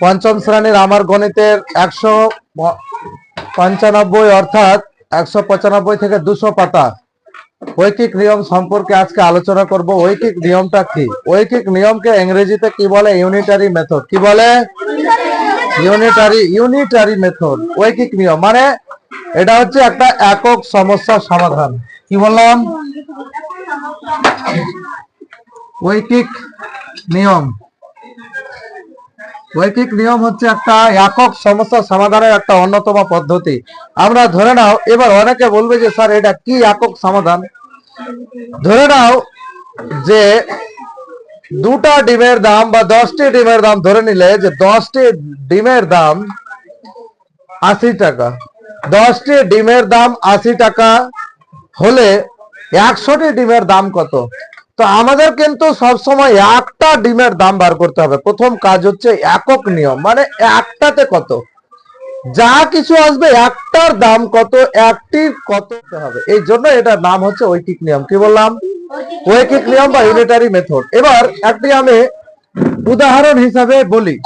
পঞ্চম শ্রেণির আমার গণিতের একশো পঞ্চানব্বই অর্থাৎ একশো পঁচানব্বই থেকে দুশো পাতা। ঐকিক নিয়ম সম্পর্কে আজকে আলোচনা করব। ঐকিক নিয়মটা কি? ঐকিক নিয়মকে ইংরেজিতে কি বলে? Unitary method. কি বলে? Unitary unitary method. ঐকিক নিয়ম। মানে এটা হচ্ছে একটা একক সমস্যার সমাধান। কি বললাম? ঐকিক নিয়ম। ঐকিক নিয়ম হচ্ছে একটা একক সমস্যা সমাধানের একটা অন্যতম পদ্ধতি। আমরা ধরে নাও, এবার অনেকে বলবে যে, স্যার, এটা কি একক সমাধান? ধরে নাও যে, দুটা ডিমের দাম বা দশটি ডিমের দাম ধরে নিলে যে, দশটি ডিমের দাম আশি টাকা। দশটি ডিমের দাম আশি টাকা হলে একশোটি ডিমের দাম কত? তো আমাদের কিন্তু সবসময় একটা ডিমের দাম বার করতে হবে। প্রথম কাজ হচ্ছে একক নিয়ম। মানে একটাতে কত? যা কিছু আসবে একটার দাম কত, একটির কত হবে। এই জন্য এটার নাম হচ্ছে ঐকিক নিয়ম। কি বললাম? ঐকিক নিয়ম বা ইউনিটারি মেথড এবার একটি আমি উদাহরণ হিসাবে বলি।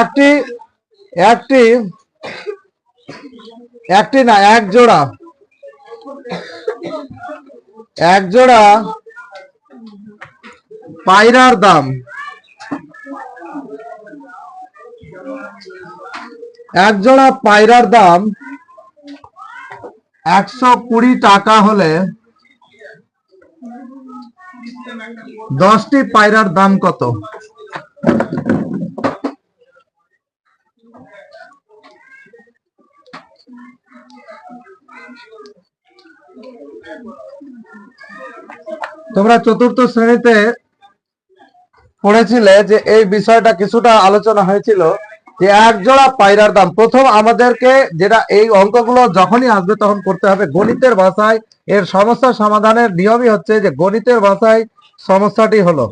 একটি একটি একটি না, এক জোড়া। এক জোড়া পায়রার দাম? এক জোড়া পায়রার দাম একশো কুড়ি টাকা হলে দশটি পায়রার দাম কত? তোমরা চতুর্থ শ্রেণীতে পড়েছিলে যে এই বিষয়টা কিছুটা আলোচনা হয়েছিল যে এক জোড়া পায়রার দাম। প্রথম আমাদেরকে যেটা এই অঙ্কগুলো যখনই আসবে তখন করতে হবে। গণিতের ভাষায় এর সমস্যা সমাধানের নিয়মই হচ্ছে যে গণিতের ভাষায় সমস্যাটি হলো।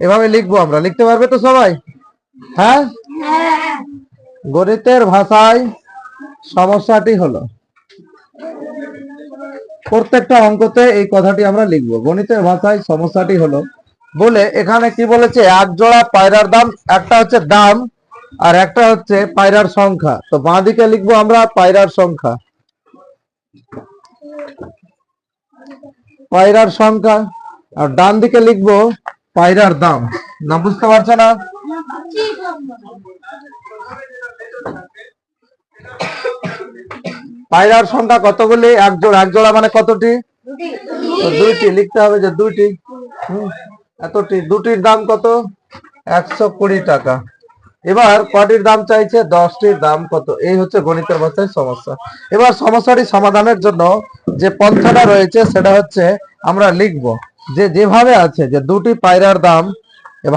এভাবে লিখব আমরা। লিখতে পারবে তো সবাই? হ্যাঁ? গণিতের ভাষায় সমস্যাটি হলো। প্রত্যেকটা অঙ্কতে এই কথাটি আমরা লিখব। গণিতের ভাষায় সমস্যাটি হলো বলে, এখানে কি বলেছে? এক জোড়া পায়রার দাম, একটা হচ্ছে দাম আর একটা হচ্ছে পায়রার সংখ্যা। তো বাঁ দিকে লিখব আমরা পায়রার সংখ্যা। পায়রার সংখ্যা, আর ডান দিকে লিখব পায়রার দাম। না, বুঝতে পারছ না? পায়রার সংখ্যা কতগুলি? এক জোড়া এক জোড়া মানে কতটি? দুইটি, লিখতে হবে যে দুইটি। এতটি, দুটির দাম কত? একশো কুড়ি টাকা। এবার কটির দাম চাইছে, দশটির দাম কত? এই হচ্ছে গণিতের ভাষায় সমস্যা। এবার সমস্যাটি সমাধানের জন্য যে পন্থাটা রয়েছে, সেটা হচ্ছে আমরা লিখব। যে যেভাবে আছে, যে দুটি পায়রার দাম,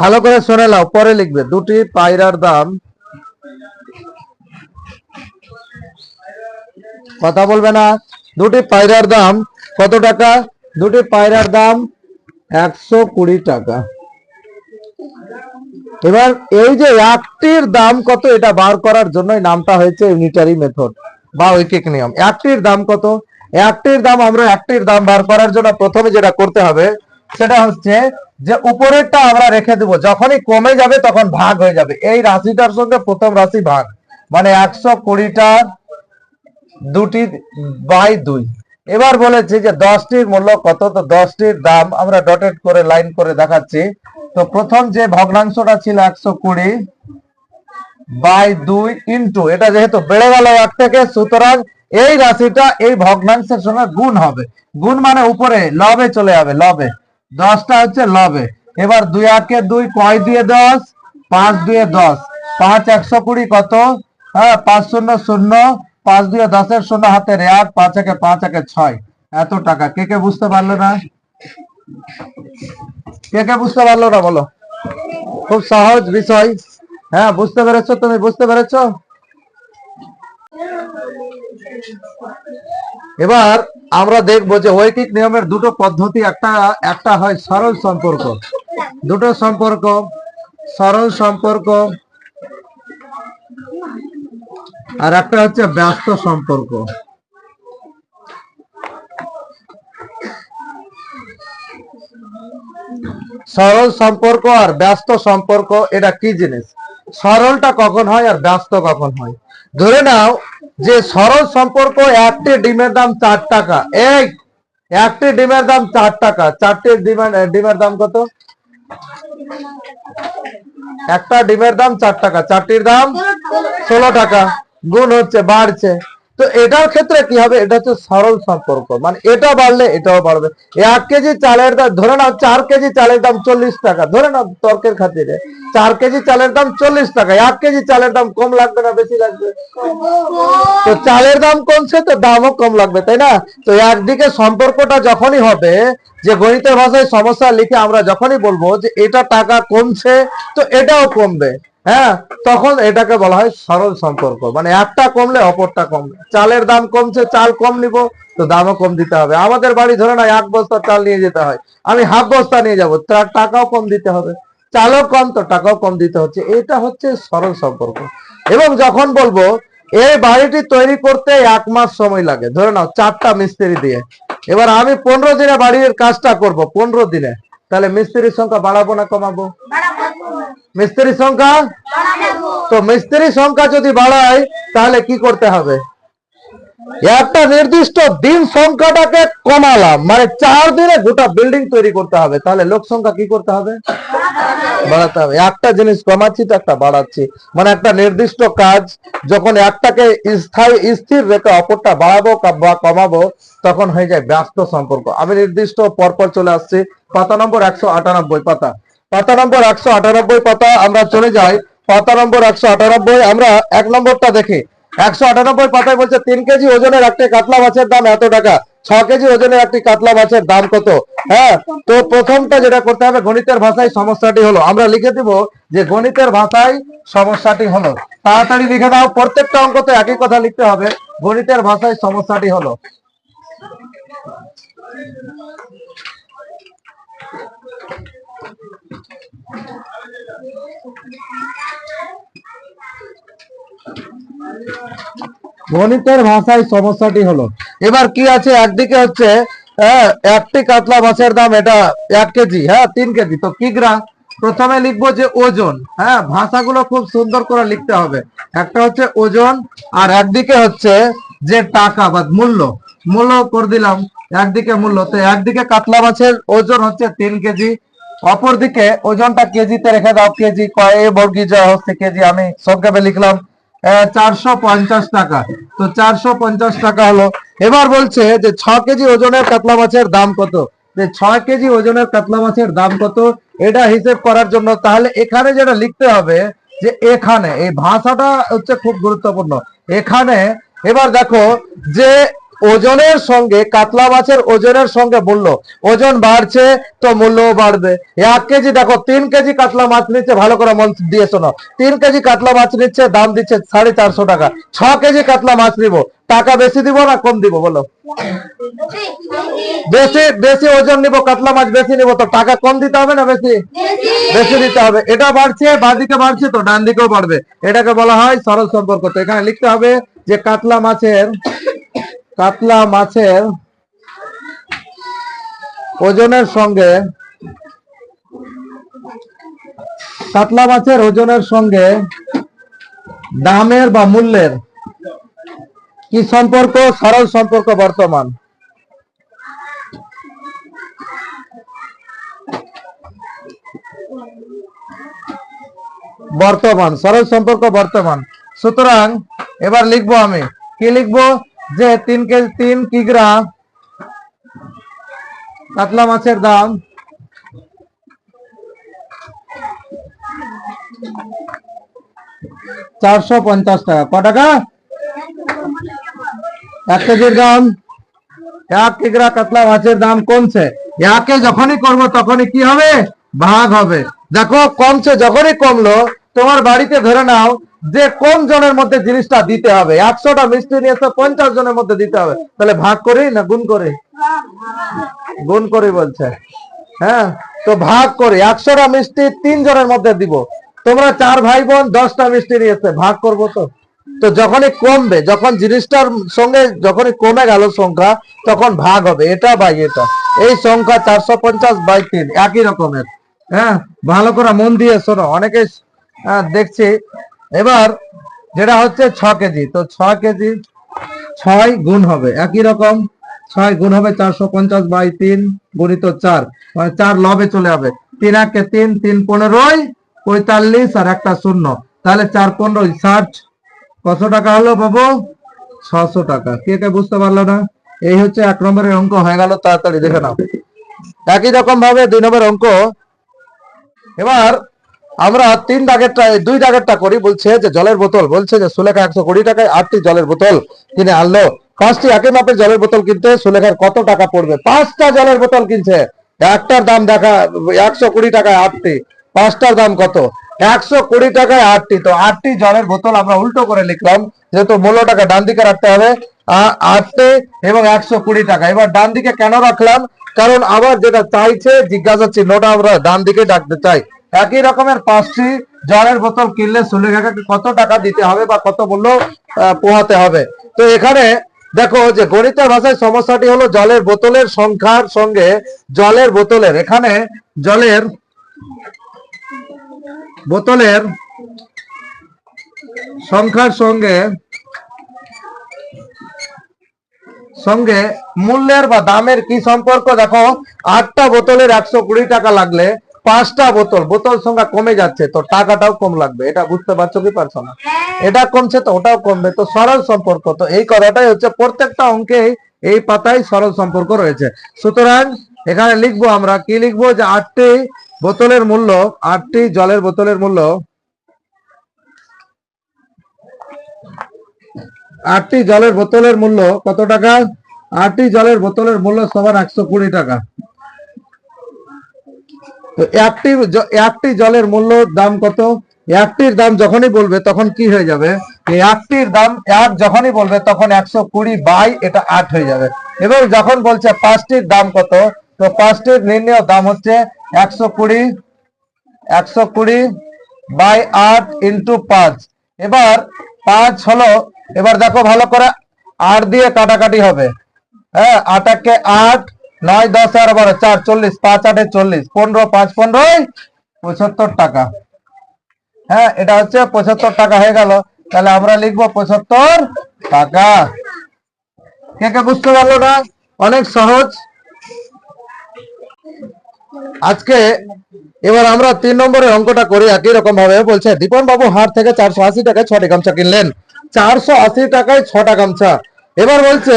ভালো করে শুনে নাও, পরে লিখবে। দুটি পায়রার দাম কথা বলবে না। দুটি পায়রার দাম কত টাকা? দুটি পায়রার দাম একশো কুড়ি টাকা। এবার এই যে একটির দাম কত, এটা বার করার জন্যই নামটা হয়েছে ইউনিটারি মেথড বা ঐকিক নিয়ম। একটির দাম কত? একটির দাম আমরা একটির দাম বার করার জন্য প্রথমে যেটা করতে হবে, সেটা হচ্ছে যে উপরেরটা আমরা রেখে দেবো। যখনই কমে যাবে তখন ভাগ হয়ে যাবে। এই রাশিটার সঙ্গে প্রথম রাশি ভাগ। মানে একশো কুড়িটার দুটি বাই দুই। এবার বলেছি যে দশটির মূল্য কত? তো দশটির দাম আমরা ডটেড করে লাইন করে দেখাচ্ছি। তো প্রথম যে ভগ্নাংশটা ছিল একশো কুড়ি বাই দুই ইন্টু এটা যেহেতু বেড়ে গেল এক থেকে, সুতরাং এই রাশিটা এই ভগ্নাংশের সঙ্গে গুণ হবে। গুণ মানে উপরে, লবে চলে যাবে, লবে। দশটা হচ্ছে লবে। এবার দুই একে দুই কয় দিয়ে দশ? পাঁচ দুয়ে দশ। পাঁচ একশো কুড়ি কত? হ্যাঁ পাঁচ শূন্য শূন্য। পাঁচ দুয়ে দশের শূন্য হাতের এক, পাঁচ একে পাঁচ একে ছয়। এত টাকা, কে কে বুঝতে পারল না? কে কে বুঝতে পারল না, বলো? খুব সহজ বিষয়। হ্যাঁ বুঝতে পেরেছ তুমি? বুঝতে পেরেছ? এবার আমরা দেখব যে ঐকিক নিয়মের দুটো পদ্ধতি একটা একটা হয় সরল সম্পর্ক। দুটো সম্পর্ক, সরল সম্পর্ক আর একটা হচ্ছে ব্যস্ত সম্পর্ক। সরল সম্পর্ক আর ব্যস্ত সম্পর্ক, এটা কি জিনিস? সরলটা কখন হয় আর ব্যস্ত কখন হয়? ধরে নাও যে সরল সম্পর্ক একটি ডিমের দাম চার টাকা। এই একটি ডিমের দাম চার টাকা। চারটি ডিমের ডিমের দাম কত? একটা ডিমের দাম চার টাকা। চারটির দাম ষোলো টাকা। গুণ হচ্ছে, বাড়ছে। তো এটার ক্ষেত্রে কি হবে? এটা হচ্ছে সরল সম্পর্ক। মানে এটা বাড়লে এটাও বাড়বে। এক কেজি চালের দাম, ধরে নাও চার কেজি চালের দাম চল্লিশ টাকা। ধরে নাও তর্কের খাতিরে। চার কেজি চালের দাম চল্লিশ টাকা। এক কেজি চালের দাম কম লাগবে না, বেশি লাগবে? তো চালের দাম কমছে, তো দামও কম লাগবে, তাই না? তো একদিকে সম্পর্কটা যখনই হবে, যে গণিতের ভাষায় সমস্যা লিখে আমরা যখনই বলব যে এটা টাকা কমছে, তো এটাও কমবে। হ্যাঁ তখন এটাকে বলা হয় সরল সম্পর্ক। মানে একটা কমলে অপরটা কমবে। চালের দাম কমছে, চাল কম নিব, তো দামও কম দিতে হবে। আমাদের বাড়ি ধরে না এক বস্তা চাল নিয়ে যেতে হয়। আমি হাফ বস্তা নিয়ে যাব তার টাকাও কম দিতে হবে। চালও কম, তো টাকাও কম দিতে হচ্ছে। এটা হচ্ছে সরল সম্পর্ক। এবং যখন বলব, এই বাড়িটি তৈরি করতে এক মাস সময় লাগে। ধরে নাও, চারটা মিস্ত্রি দিয়ে। এবার আমি পনেরো দিনে বাড়ির কাজটা করব, পনেরো দিনে। তাহলে মিস্ত্রির সংখ্যা বাড়াবো না কমাবো? মিস্ত্রির সংখ্যা? তো মিস্ত্রির সংখ্যা যদি বাড়ায়, তাহলে কি করতে হবে? একটা নির্দিষ্ট দিন সংখ্যাটাকে কমালাম মানে চার দিনে গোটা বিল্ডিং তৈরি করতে হবে। তাহলে লোক সংখ্যা কি করতে হবে? বাড়াতে হবে। একটা জিনিস কমাচ্ছি, তো একটা বাড়াচ্ছি। মানে একটা নির্দিষ্ট কাজ, যখন একটাকে স্থায়ী, স্থির রেখে অপরটা বাড়াবো বা কমাবো, তখন হয়ে যায় ব্যস্ত সম্পর্ক। আমি নির্দিষ্ট পরপর চলে আসছি। পাতা নম্বর একশো আটানব্বই পাতা। পাতা নম্বর একশো আটানব্বই পাতা আমরা চলে যাই। পাতা নম্বর একশো আটানব্বই, আমরা এক নম্বরটা দেখি। একশো আটানব্বই পাতায় বলছে, তিন কেজি ওজনের একটি কাতলা মাছের দাম এত টাকা। ছ কেজি ওজনের একটি কাতলা মাছের দাম কত? হ্যাঁ তো প্রথমটা যেটা করতে হবে, গণিতের ভাষায় সমস্যাটি হলো। আমরা লিখে দিব যে গণিতের ভাষায় সমস্যাটি হলো। তাড়াতাড়ি লিখে দাও, প্রত্যেকটা অঙ্কতে একই কথা লিখতে হবে। গণিতের ভাষায় সমস্যাটি হলো। গণিতের ভাষায় সমস্যাটি হলো। এবার কি আছে? একদিকে হচ্ছে হ্যাঁ, একটি কাতলা মাছের দাম এটা এক কেজি হ্যাঁ তিন কেজি। তো কি গ্রাম? প্রথমে লিখব যে ওজন হ্যাঁ ভাষাগুলো খুব সুন্দর করে লিখতে হবে। একটা হচ্ছে ওজন আর একদিকে হচ্ছে যে টাকা বা মূল্য। মূল্য করে দিলাম একদিকে মূল্য। তো একদিকে কাতলা মাছের ওজন হচ্ছে তিন কেজি অপরদিকে ওজনটা কেজিতে রেখে দাও, কেজি কয়? এ বর্গী যা হচ্ছে কেজি, আমি সংক্ষেপে লিখলাম চারশো পঞ্চাশ টাকা। তো চারশো পঞ্চাশ টাকা হলো, এবার বলছে যে ছ কেজি ওজনের কাতলা মাছের দাম কত? যে ছয় কেজি ওজনের কাতলা মাছের দাম কত? এটা হিসেব করার জন্য তাহলে এখানে যেটা লিখতে হবে, যে এখানে, এই ভাষাটা হচ্ছে খুব গুরুত্বপূর্ণ। এখানে, এবার দেখো যে ওজনের সঙ্গে, কাতলা মাছের ওজনের সঙ্গে মূল্য। ওজন বাড়ছে তো মূল্যও বাড়বে। এক কেজি, দেখো, তিন কেজি কাতলা মাছ নিচ্ছে, ভালো করে মন দিয়ে শোনো। তিন কেজি কাতলা মাছ নিচ্ছে, দাম দিচ্ছে সাড়ে চারশো টাকা। ছ কেজি কাতলা মাছ নিব। টাকা বেশি দিব না কম দিব, বলো? বেশি বেশি ওজন নিব, কাতলা মাছ বেশি নিব তো টাকা কম দিতে হবে না বেশি? বেশি দিতে হবে। এটা বাড়ছে, বাদিকে বাড়ছে তো ডান দিকেও বাড়বে। এটাকে বলা হয় সরল সম্পর্ক। তো এখানে লিখতে হবে যে কাতলা মাছের কাতলা মাছের ওজনের সঙ্গে, কাতলা মাছের ওজনের সঙ্গে দামের বা মূল্যের কি সম্পর্ক? সরল সম্পর্ক বর্তমান। বর্তমান, সরল সম্পর্ক বর্তমান। সুতরাং এবার লিখব আমি। কি লিখব? যে তিন কেজি, তিন কিগ্রা কাতলা মাছের দাম। চারশো পঞ্চাশ টাকা। ক টাকা? এক কেজির দাম। এক কিগ্রা কাতলা মাছের দাম কমছে। একে যখনই করব তখনই কি হবে? ভাগ হবে। দেখো, কমছে, যখনই কমলো, তোমার বাড়িতে ধরে নাও যে কোন জনের মধ্যে জিনিসটা দিতে হবে। একশোটা মিষ্টি নিয়ে পঞ্চাশ জনের মধ্যে দিতে হবে। তাহলে ভাগ করি না গুণ করি? গুণ করি বলছে। হ্যাঁ তো ভাগ করে। একশোটা মিষ্টি তিন জনের মধ্যে দিব। তোমরা চার ভাই বোন, দশটা মিষ্টি নিয়ে এসে ভাগ করব তো? তো যখনই কমবে, যখন জিনিসটার সঙ্গে যখনই কমে গেল সংখ্যা, তখন ভাগ হবে। এটা বাই এটা। এই সংখ্যা চারশো পঞ্চাশ বাই তিন, একই রকমের। হ্যাঁ ভালো করে মন দিয়ে শোনো। অনেকে হ্যাঁ দেখছি এবার যেটা হচ্ছে ছ কেজি, তো ছ কেজি ছয় গুণ হবে, একই রকম ছয় গুণ হবে চারশো পঞ্চাশ বাই তিন গুণিত চার মানে চার লবে চলে যাবে, তিন একে তিন তিন পনেরোই পঁয়তাল্লিশ আর একটা শূন্য, তাহলে চার পনেরোই ষাট, কত টাকা হলো বাবু? ছশো টাকা, কে কে বুঝতে পারল না? এই হচ্ছে এক নম্বরের অঙ্ক, হয়ে গেল তাড়াতাড়ি দেখে নাও। একই রকম ভাবে দুই নম্বর অঙ্ক, এবার আমরা তিন দাগেরটা দুই দাগেরটা করি, বলছে যে জলের বোতল, বলছে যে সুলেখা একশো কুড়ি টাকায় আটটি জলের বোতল কিনে আনলো। পাঁচটি একই মাপের জলের বোতল কিনতে সুলেখার কত টাকা পড়বে? পাঁচটা জলের বোতল কিনছে। একটার দাম দেখা, একশো কুড়ি টাকায় আটটি। পাঁচটার দাম কত? একশো কুড়ি টাকায় আটটি। তো আটটি জলের বোতল আমরা উল্টো করে লিখলাম, যেহেতু মূল্যটাকে ডান দিকে রাখতে হবে। আটটি এবং একশো কুড়ি টাকা। এবার ডান দিকে কেন রাখলাম? কারণ আবার যেটা চাইছে, জিজ্ঞাসা চিহ্নটা আমরা ডান দিকে ডাকতে চাই। একই রকমের পাঁচটি জলের বোতল কিনলে সুলেখাকে কত টাকা দিতে হবে বা কত মূল্য পোহাতে হবে? তো এখানে দেখো যে গণিতের ভাষায় সমস্যাটি হলো জলের বোতলের সংখ্যার সঙ্গে জলের বোতলের। এখানে জলের বোতলের সংখ্যার সঙ্গে সঙ্গে মূল্যের বা দামের কি সম্পর্ক? দেখো, আটটা বোতলের একশো কুড়ি টাকা লাগলে পাঁচটা বোতল বোতল সংখ্যা কমে যাচ্ছে তো টাকাটাও কম লাগবে এটা বুঝতে পারছ কি পারছ না? এটা কমছে তো ওটাও কমবে তো সরল সম্পর্ক তো এই কথাটাই হচ্ছে প্রত্যেকটা অঙ্কে এই পাতায় সরল সম্পর্ক রয়েছে। সুতরাং এখানে লিখব আমরা কি লিখব? যে আটটি বোতলের মূল্য আটটি জলের বোতলের মূল্য আটটি জলের বোতলের মূল্য কত টাকা? আটটি জলের বোতলের মূল্য সবার একশো কুড়ি টাকা। তো একটি একটি জলের মূল্য দাম কত? একটির দাম যখনই বলবে তখন কি হয়ে যাবে? একটির দাম এক যখনই বলবে তখন একশো কুড়ি বাই এটা আট হয়ে যাবে। এবং যখন বলছে পাঁচটির দাম কত, তো পাঁচটির নির্ণয় দাম হচ্ছে একশো কুড়ি একশো কুড়ি বাই আট ইন্টু পাঁচ। এবার পাঁচ হলো, এবার দেখো ভালো করে, আট দিয়ে কাটাকাটি হবে। হ্যাঁ আটাকে আট নয় দশ আর বারো চার চল্লিশ পাঁচ আটে চল্লিশ, পনেরো পাঁচ পনেরোই পঁচাত্তর টাকা। হ্যাঁ এটা হচ্ছে পঁচাত্তর টাকা হয়ে গেল। তাহলে আমরা লিখব পঁচাত্তর টাকা। কে কে বুঝতে পারল না? অনেক সহজ। আজকে এবার আমরা তিন নম্বরের অঙ্কটা করি, একই রকম ভাবে বলছে দীপন বাবু হাট থেকে চারশো আশি টাকায় ছটি গামছা কিনলেন। চারশো আশি টাকায় ছটা গামছা। এবার বলছে,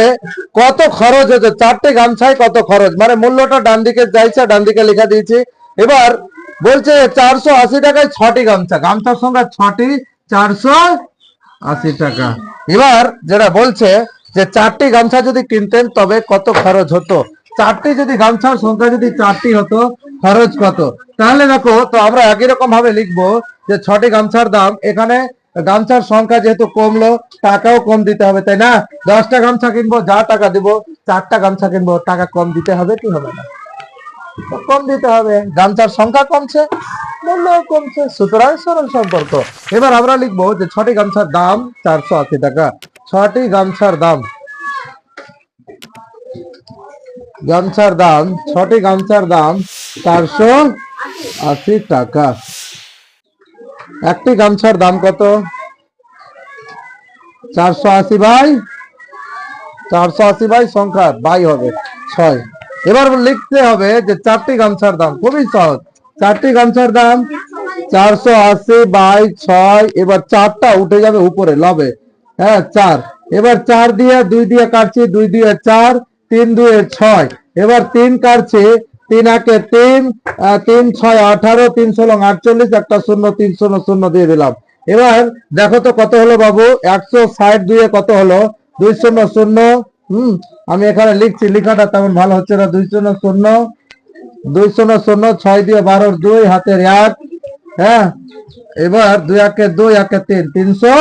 কত খরচ হচ্ছে চারটে গামছায় কত খরচ? মানে মূল্যটা ডান দিকে যাইছে, ডান দিকে লেখা দিয়েছি। এবার বলছে, চারশো আশি টাকায় ছটি গামছা। গামছার সংখ্যা ছটি, চারশো আশি টাকা। এবার যেটা বলছে যে, চারটি গামছা যদি কিনতেন, তবে কত খরচ হতো? চারটি যদি গামছার সংখ্যা যদি চারটি হতো, খরচ কত? তাহলে দেখো, তো আমরা একই রকম ভাবে লিখব যে, ছটি গামছার দাম এখানে গামছার সংখ্যা যেহেতু কমলো, টাকাও কম দিতে হবে, তাই না? দশটা গামছা কিনবো, যা টাকা দিব, চারটা গামছা কিনবো, টাকা কম দিতে হবে কি হবে না? কম দিতে হবে। গামছার সংখ্যা কমছে মূল্য কমছে, সুতরাং সরল সম্পর্ক। এবার আমরা লিখব যে ছটি গামছার দাম চারশো আশি টাকা। ছটি গামছার দাম। গামছার দাম, ছটি গামছার দাম চারশো আশি টাকা। একটি গামছার দাম কত? চারশো আশি বাই? চারশো আশি বাই সংখ্যা বাই হবে ছয়। এবার লিখতে হবে যে চারটি গামছার দাম, খুবই সহজ। চারটি গামছার দাম চারশো আশি বাই ছয়, এবার চারটা উঠে যাবে উপরে, লবে। হ্যাঁ চার। এবার চার দিয়ে দুই দিয়ে কাটছি, দুই দিয়ে চার, তিন দুয়ে ছয়। এবার তিন কাটছি তিন একে তিন তিন ছয় আঠারো, তিন ষোলো আটচল্লিশ, একটা শূন্য, তিন শূন্য শূন্য দিয়ে দিলাম। এবার দেখো তো কত হলো বাবু? একশো ষাট দুয়ে কত হলো? দুই শূন্য শূন্য, হম, আমি এখানে লিখছি, লেখাটা তেমন ভালো হচ্ছে না। দুই শূন্য শূন্য, দুই শূন্য শূন্য, ছয় দিয়ে বারোর দুই, হাতের এক হ্যাঁ? এবার দুই একে দুই, একে তিন, তিনশো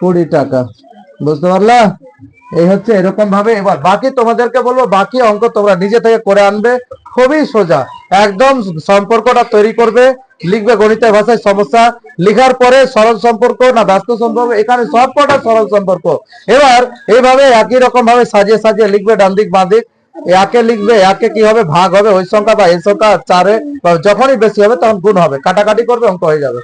কুড়ি টাকা। বুঝতে পারলা? এই হচ্ছে এরকম ভাবে। এবার বাকি তোমাদেরকে বলব, বাকি অঙ্ক তোমরা নিজে থেকে করে আনবে। খুবই সোজা। একদম সম্পর্কটা তৈরি করবে। লিখবে গণিতের ভাষায় সমস্যা। লিখার পরে সরল সম্পর্ক না ব্যস্ত সম্পর্ক, এখানে সব কটা সরল সম্পর্ক। এবার এইভাবে একই রকম ভাবে সাজিয়ে সাজিয়ে লিখবে ডান দিক, বাঁ দিক। একে লিখবে, একে কি হবে? ভাগ হবে। ওই সংখ্যা বা এই সংখ্যা চারে যখনই বেশি হবে তখন গুণ হবে। কাটাকাটি করবে, অঙ্ক হয়ে যাবে।